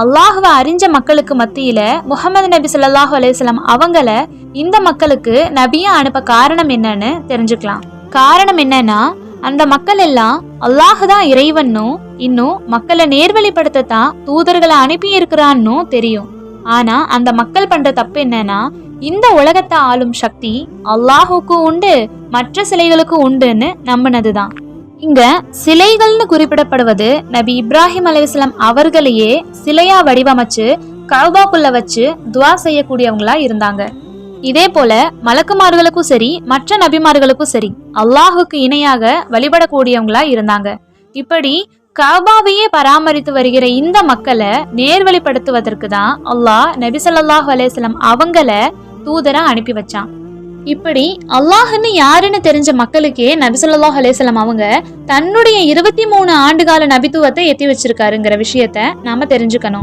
அல்லாஹுவை அறிஞ்ச மக்களுக்கு மத்தியில முகமது நபி சொல்லாஹு அலையம் அவங்கள இந்த மக்களுக்கு நபியா அனுப்ப காரணம் என்னன்னு தெரிஞ்சுக்கலாம். காரணம் என்னன்னா அந்த மக்கள் எல்லாம் அல்லாஹு தான் இறைவன்னும் இன்னும் மக்களை நேர்வழிப்படுத்தத்தான் தூதர்களை அனுப்பி இருக்கிறான்னு தெரியும். ஆனா அந்த மக்கள் பண்ற தப்பு என்னன்னா இந்த உலகத்தை ஆளும் சக்தி அல்லாஹுக்கு உண்டு மற்ற சிலைகளுக்கு உண்டுன்னு நம்பினதுதான். இங்க சிலைகள்னு குறிப்பிடப்படுவது நபி இப்ராஹிம் அலைஹிஸ்ஸலாம் அவர்களையே சிலையா வடிவமைச்சு கவுபாக்குள்ள வச்சு துவா செய்யக்கூடியவங்களா இருந்தாங்க. இதே போல மலக்குமார்களுக்கும் சரி மற்ற நபிமார்களுக்கும் சரி அல்லாஹுக்கு இணையாக வழிபடக்கூடியவங்களா இருந்தாங்க. இப்படி கபாவையே பராமரித்து வருகிற இந்த மக்களை நேர்வழிப்படுத்துவதற்கு தான் அல்லாஹ் நபி ஸல்லல்லாஹு அலேஸ்லம் அவங்கள தூதரா அனுப்பி வச்சான். இப்படி அல்லாஹ்னு யாருன்னு தெரிஞ்ச மக்களுக்கே நபி ஸல்லல்லாஹு அவங்க தன்னுடைய இருபத்தி மூணு ஆண்டுகால நபித்துவத்தை எத்தி வச்சிருக்காருங்கிற விஷயத்த நாம தெரிஞ்சுக்கணும்.